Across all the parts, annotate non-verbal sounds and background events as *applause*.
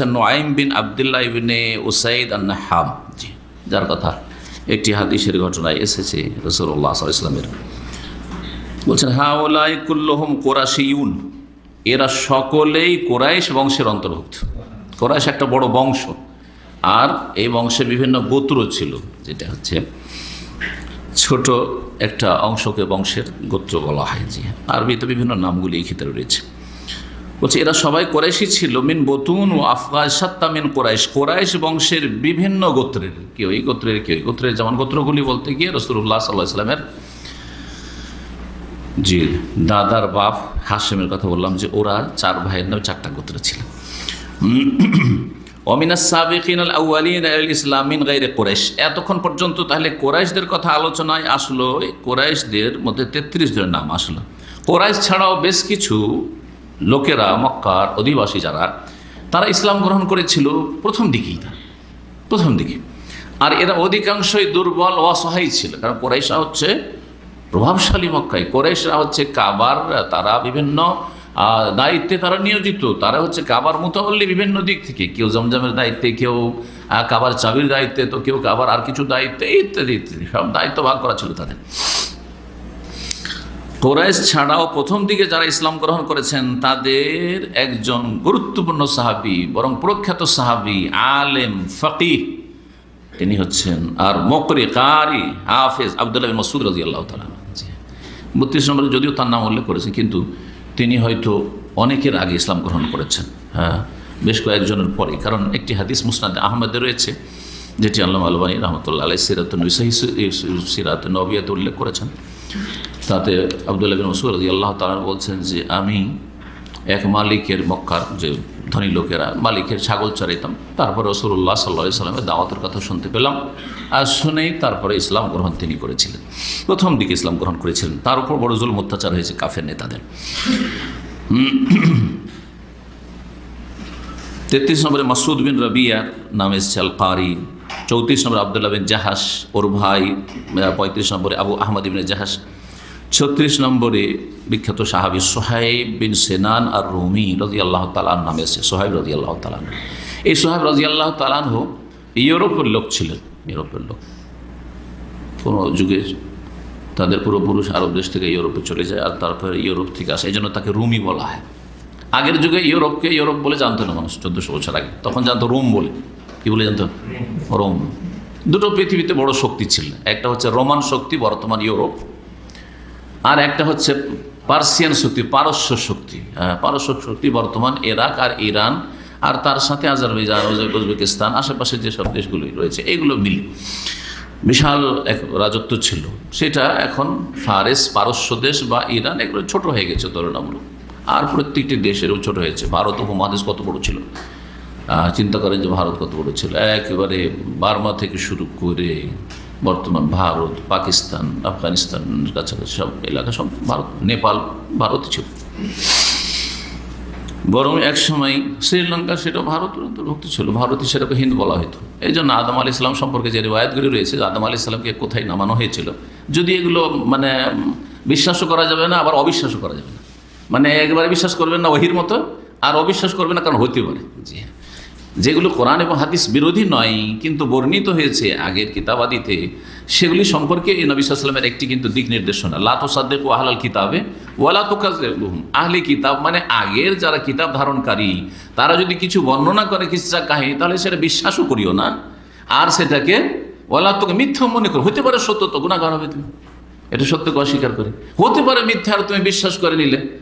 করেছেন নোয়াইম বিন আবদুল্লাহ ইবিনে উসাইদ হাম জি, যার কথা। একটি হাদিসের ঘটনায় এসেছে রসুল্লাহ ইসলামের বলছেন, হাওলাই কুল্লহম কোরাশিউন। এরা সকলেই কোরাইশ বংশের অন্তর্ভুক্ত। কোরাইশ একটা বড় বংশ। আর এই বংশে বিভিন্ন গোত্র ছিল, যেটা হচ্ছে ছোট একটা অংশকে বংশের গোত্র বলা হয়। যে আরবিতে বিভিন্ন নামগুলি এই ক্ষেত্রে রয়েছে। বলছে, এরা সবাই কোরাইশই ছিল। মিন বতুন ও আফগাজ সাত্তা মিন কোরাইশ। কোরাইশ বংশের বিভিন্ন গোত্রের কেউ এই গোত্রের, কেউ এই গোত্রের। যেমন গোত্রগুলি বলতে গিয়ে রসুল্লাহ সাল্লাহ ইসলামের জি দাদার বাপ হাসেমের কথা বললাম যে ওরা চার ভাইয়ের নামে চারটা গোত্র ছিল। *clears throat* অমিনাস সাবিকিন আল আউয়ালিন আল ইসলামিন গাইরে কোরাইশ। এতক্ষণ পর্যন্ত তাহলে কোরাইশদের কথা আলোচনায় আসলো। কোরাইশদের মধ্যে তেত্রিশ জনের নাম আসলো। কোরাইশ ছাড়াও বেশ কিছু লোকেরা মক্কার অধিবাসী যারা, তারা ইসলাম গ্রহণ করেছিল প্রথম দিকেই প্রথম দিকে। আর এরা অধিকাংশই দুর্বল অসহায় ছিল, কারণ কোরাইশা হচ্ছে প্রভাবশালী মক্কায়, কোরাইশরা হচ্ছে কাবার, তারা বিভিন্ন দায়িত্বে তারা নিয়োজিত, তারা হচ্ছে কাবার মোতাবল্লি বিভিন্ন দিক থেকে। কেউ জমজমের দায়িত্বে, কেউ কাবার চাবির দায়িত্বে, তো কেউ কাবার আর কিছু দায়িত্বে, ইত্যাদি ইত্যাদি, সব দায়িত্ব ভাগ করা ছিল তাদের। কোরাইশ ছাড়াও প্রথম দিকে যারা ইসলাম গ্রহণ করেছেন, তাদের একজন গুরুত্বপূর্ণ সাহাবি, বরং প্রখ্যাত সাহাবি, আলেম, ফকিহ, তিনি হচ্ছেন আর মকরে কারি হাফেজ আবদুল্লাহ মসুদ রাজি আল্লাহ তালা বত্রিশ নম্বরে যদিও তার নাম উল্লেখ করেছে কিন্তু তিনি হয়তো অনেকের আগে ইসলাম গ্রহণ করেছেন। হ্যাঁ বেশ কয়েকজনের পরে কারণ একটি হাদিস মুসনাদ আহমেদে রয়েছে, যেটি আল্লাহ আলবানী রহমতুল্লাহ আলাই সিরাত সিরাত নবিয়াতে উল্লেখ করেছেন। তাতে আবদুল্লাহ বিন মসুদ রাজি আল্লাহ তালা বলছেন যে, আমি এক মালিকের মক্কার যে ধনী লোকেরা, মালিকের ছাগল চড়াইতাম তারপরে রসুল্লাহ সাল্লা সাল্লামের দাওয়াতের কথা শুনতে পেলাম আর শুনেই তারপরে ইসলাম গ্রহণ তিনি করেছিলেন। প্রথম দিকে ইসলাম গ্রহণ করেছিলেন। তার উপর বড় জুল অত্যাচার হয়েছে কাফের নেতাদের। *clears throat* তেত্রিশ নম্বরে মাসুদ বিন রবিয়ার নাম এসছে আল কারি চৌত্রিশ নম্বরে আবদুল্লাহ বিন জাহাস ওর ভাই। পঁয়ত্রিশ নম্বরে আবু আহমদ ইবিন জাহাস ছত্রিশ নম্বরে বিখ্যাত সাহাবি সোহাইব বিন সেনান আর রুমি রাজি আল্লাহ তালান নামে এসেছে সোহাইব রাজি আল্লাহ তালান এই সোহাইব রাজি আল্লাহ তালান হো ইউরোপের লোক ছিলেন, ইউরোপের লোক। কোনো যুগে তাদের পূর্বপুরুষ আরব দেশ থেকে ইউরোপে চলে যায় আর তারপরে ইউরোপ থেকে আসে এই জন্য তাকে রুমি বলা হয়। আগের যুগে ইউরোপকে ইউরোপ বলে জানতো না মানুষ, চোদ্দোশো বছর আগে। তখন জানতো রোম বলে। কি বলে জানতো? রোম। দুটো পৃথিবীতে বড় শক্তি ছিল। একটা হচ্ছে রোমান শক্তি, বর্তমান ইউরোপ। আর একটা হচ্ছে পার্সিয়ান শক্তি পারস্য শক্তি। হ্যাঁ, পারস্য শক্তি বর্তমান ইরাক আর ইরান আর তার সাথে আজারবাইজান উজবেকিস্তান আশেপাশে যেসব দেশগুলি রয়েছে এগুলো মিলে। বিশাল এক রাজত্ব ছিল। সেটা এখন ফারেস পারস্য দেশ বা ইরান এগুলো ছোট হয়ে গেছে তুলনামূলক। আর প্রত্যেকটি দেশেরও ছোট হয়েছে। ভারত উপমহাদেশ কত বড় ছিল? চিন্তা করেন যে ভারত কত বড় ছিল। একেবারে বার্মা থেকে শুরু করে বর্তমান ভারত, পাকিস্তান, আফগানিস্তান, কাছাকাছি সব এলাকা, সব ভারত, নেপাল, ভারত ছিল। বরং এক সময় শ্রীলঙ্কা সেটা ভারতের অন্তর্ভুক্ত ছিল। ভারতে সেটাকে হিন্দু বলা হতো এই জন্য আদম আলি ইসলাম সম্পর্কে যে রিবায়তগুলি রয়েছে আদম আলি ইসলামকে কোথায় নামানো হয়েছিল, যদি এগুলো মানে বিশ্বাসও করা যাবে না, আবার অবিশ্বাসও করা যাবে না। মানে একবারে বিশ্বাস করবেন না ওহির মতো, আর অবিশ্বাস করবেন না, কারণ হতে পারে। জি হ্যাঁ। যেগুলো কোরআন এবং হাদিস বিরোধী নয়, কিন্তু বর্ণিত হয়েছে আগের কিতাবাদিতে, সেগুলি সম্পর্কে এই নবী সাল্লামের একটি কিন্তু দিক নির্দেশনা। লাতো সাদ্দেক ও আহলাল কিতাবে ওয়ালা আহলি কিতাব মানে আগের যারা কিতাব ধারণকারী, তারা যদি কিছু বর্ণনা করে কিসা কাহিনী, তাহলে সেটা বিশ্বাসও করিও না। আর সেটাকে ওয়ালা তোকে, মিথ্যা মনে করো। হতে পারে সত্য তো গুণাগার হবে তুমি। এটা সত্যকে অস্বীকার করে। হতে পারে মিথ্যা, আর তুমি বিশ্বাস করে নিলে।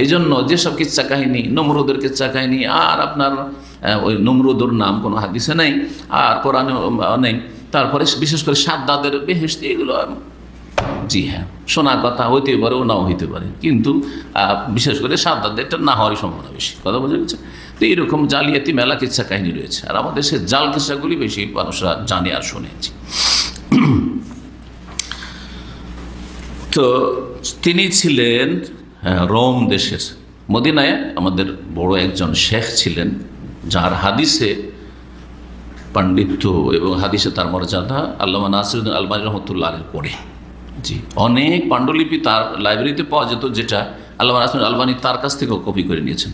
এই জন্য যেসব কিচ্ছা কাহিনী, নমরুদের কিচ্ছা কাহিনী, আর আপনার ওই নমরুদুর নাম কোনো হাদিসে নেই, আর কোরআনে নেই। তারপরে বিশেষ করে সাদ্দাদের বেহেস্তি এগুলো জি হ্যাঁ শোনা কথা হইতে পারে ও নাও হইতে পারে। কিন্তু বিশেষ করে সাদ্দাদেরটা না হওয়ারই সম্ভাবনা বেশি। কথা বোঝা গেছে? তো এইরকম জালিয়াতি মেলা কিচ্ছা কাহিনী রয়েছে। আর আমাদের সে জাল কিচ্ছাগুলি বেশি মানুষরা জানে আর শুনেছি তো তিনি ছিলেন রোম দেশের মদিনায় আমাদের বড় একজন শেখ ছিলেন, যার হাদিসে পাণ্ডিত্য এবং হাদিসে তার মর্যাদা আল্লামা নাসিরুদ্দিন আলমানি রহমতুল্লাহের পড়ে। জি, অনেক পাণ্ডুলিপি তার লাইব্রেরিতে পাওয়া যেত, যেটা আল্লামা নাসির আলবানি তার কাছ থেকেও কপি করে নিয়েছেন।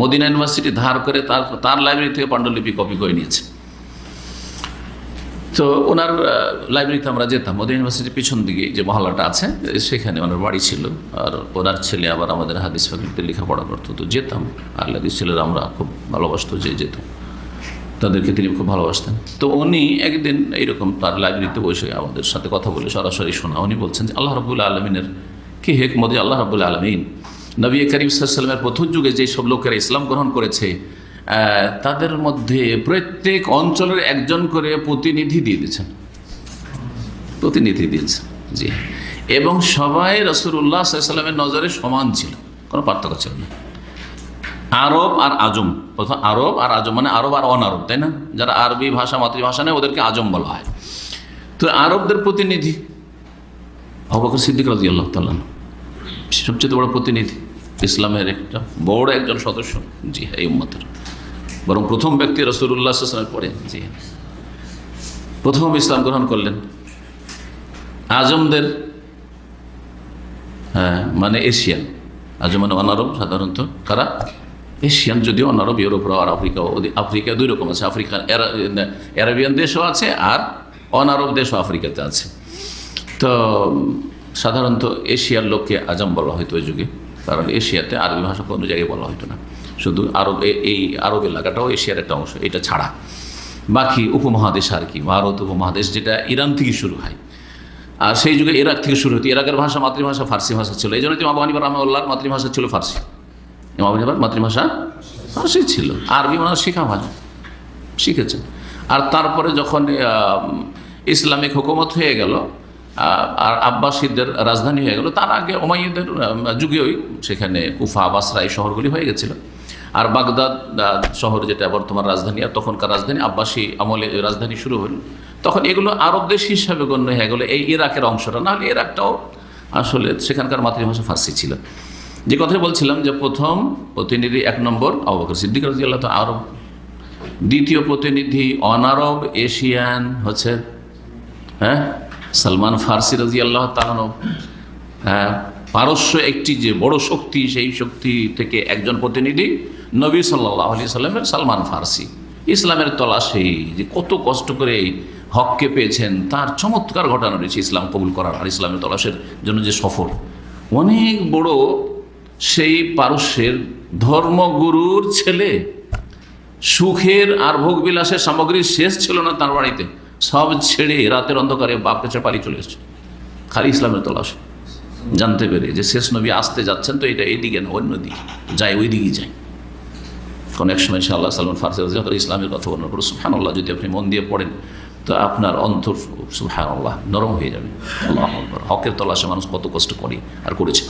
মদিনা ইউনিভার্সিটি ধার করে তার তার লাইব্রেরি থেকে পাণ্ডুলিপি কপি করে নিয়েছে তো ওনার লাইব্রেরিতে আমরা যেতাম। মদিনা ইউনিভার্সিটির পিছন দিকে যে মহল্লাটা আছে, সেখানে ওনার বাড়ি ছিল। আর ওনার ছেলে আবার আমাদের হাদিস ফাকিতে লেখাপড়া করতো। তো যেতাম। আল্লাদিস ছেলেরা আমরা খুব ভালোবাসতো যে যেতাম। তাদেরকে তিনি খুব ভালোবাসতেন। তো উনি একদিন এইরকম তার লাইব্রেরিতে বসে আমাদের সাথে কথা বলে সরাসরি শোনা। উনি বলছেন যে, আল্লাহ রবুল্লা আলমিনের কি হেক হেকমতে? আল্লাহ রবুল্লা আলমিন। নবী করিম সাল্লামের প্রথম যুগে যে সব লোকেরা ইসলাম গ্রহণ করেছে তাদের মধ্যে প্রত্যেক অঞ্চলের একজন করে প্রতিনিধি দিয়ে দিয়েছেন। প্রতিনিধি দিয়েছেন, জি। এবং সবাই রসুল্লাহ সাল্লামের নজরে সমান ছিল, কোনো পার্থক্য ছিল না। আরব আর আজম, প্রথম আরব আর আজম মানে আরব আর অনারব, তাই না? যারা আরবি ভাষা, মাতৃভাষা নেই ওদেরকে আজম বলা হয়। তো আরবদের প্রতিনিধি অবকর সিদ্দিক রাজি আল্লাহ তাল্লাহ সবচেয়ে বড় প্রতিনিধি ইসলামের একটা বড় একজন সদস্য, জি হ্যাঁ এই উম্মতের। বরং প্রথম ব্যক্তি রসুল্লাহ আসলামের পরে। জি। প্রথম ইসলাম গ্রহণ করলেন। আজমদের হ্যাঁ মানে এশিয়ান। আজম মানে অনারব সাধারণত। কারা? এশিয়ান যদিও অনারব, ইউরোপ আর আফ্রিকা আফ্রিকা দুই রকম আছে। আফ্রিকা অ্যারাবিয়ান দেশও আছে আর অনারব দেশও আফ্রিকাতে আছে। তো সাধারণত এশিয়ার লোককে আজম বলা হয়তো ওই যুগে। কারণ এশিয়াতে আরবি ভাষা কোনো জায়গায় বলা হতো না। শুধু আরব এই আরব এলাকাটাও এশিয়ার একটা অংশ, এটা ছাড়া। বাকি উপমহাদেশ আর কি, ভারত উপমহাদেশ যেটা ইরান থেকে শুরু হয়। আর সেই যুগে ইরাক থেকে শুরু হতো ইরাকের ভাষা মাতৃভাষা ফার্সি ভাষা ছিল। এই জন্য ইমাম হানিফা রহমাউল্লাহর মাতৃভাষা ছিল ফার্সি। ইমাম মাতৃভাষা ফার্সি ছিল। আরবি ওনার শেখা ভাষা, শিখেছেন। আর তারপরে যখন ইসলামিক হুকুমত হয়ে গেল আর আব্বাসীদের রাজধানী হয়ে গেল। তার আগে ওমাইয়দের আহ, যুগেই সেখানে কুফা বাসরা এই শহরগুলি হয়ে গেছিল। আর বাগদাদ শহর যেটা বর্তমান রাজধানী আর তখনকার রাজধানী আব্বাসী আমলে রাজধানী শুরু হলো। তখন এগুলো আরব দেশ হিসাবে গণ্য হয়ে গেলো এই ইরাকের অংশটা। নাহলে ইরাকটাও আসলে সেখানকার মাতৃভাষা ফার্সি ছিল। যে কথাই বলছিলাম যে প্রথম প্রতিনিধি এক নম্বর আবু সিদ্দিক রাজিয়াল্লাহ তো আরব দ্বিতীয় প্রতিনিধি অনারব এশিয়ান হচ্ছে হ্যাঁ? সালমান ফার্সি রাজি আল্লাহ তালানো হ্যাঁ পারস্য একটি যে বড় শক্তি, সেই শক্তি থেকে একজন প্রতিনিধি নবী সাল্লাহ আলি সাল্লামের সালমান ফার্সি। ইসলামের তলাশেই যে কত কষ্ট করে হককে পেয়েছেন, তার চমৎকার ঘটনা রয়েছে ইসলাম কবুল করার আর ইসলামের তলাশের জন্য যে সফর। অনেক বড় সেই পারস্যের ধর্মগুরুর ছেলে, সুখের আর ভোগবিলাসের সামগ্রী শেষ ছিল না তার বাড়িতে। সব ছেড়ে রাতের অন্ধকারে বাপকে ছেড়ে পালিয়ে চলে এসছে। খালি ইসলামের তলাশ। জানতে পেরে যে শেষ নবী আসতে যাচ্ছেন তো এটা এইদিকে না, অন্য দিকে। যায় ওই দিকেই যায়। কোন এক সময় সে আল্লাহ সাল্লাম ফার্সি যখন ইসলামের কথা বর্ণনা করে সুফহান আল্লাহ যদি আপনি মন দিয়ে পড়েন, তো আপনার অন্তর সুফহান আল্লাহ নরম হয়ে যাবে। আল্লাহ হকের তলাশে মানুষ কত কষ্ট করে আর করেছে।